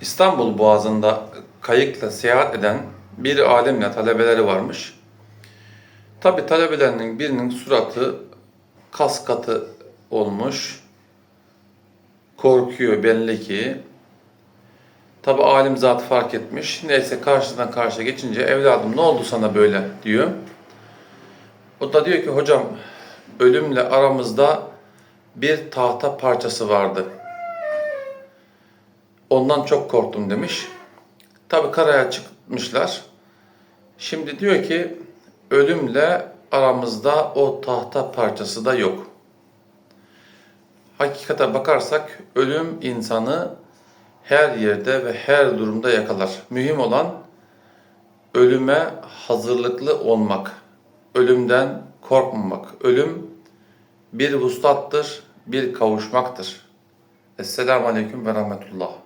İstanbul Boğazı'nda kayıkla seyahat eden bir alimle talebeleri varmış. Tabi talebelerinin birinin suratı kas katı olmuş. Korkuyor belli ki. Tabi alim zatı fark etmiş. Neyse karşıdan karşıya geçince evladım ne oldu sana böyle diyor. O da diyor ki hocam ölümle aramızda bir tahta parçası vardı. Ondan çok korktum demiş. Tabi karaya çıkmışlar. Şimdi diyor ki ölümle aramızda o tahta parçası da yok. Hakikate bakarsak ölüm insanı her yerde ve her durumda yakalar. Mühim olan ölüme hazırlıklı olmak. Ölümden korkmamak. Ölüm bir vuslattır, bir kavuşmaktır. Esselamu Aleyküm ve Rahmetullah.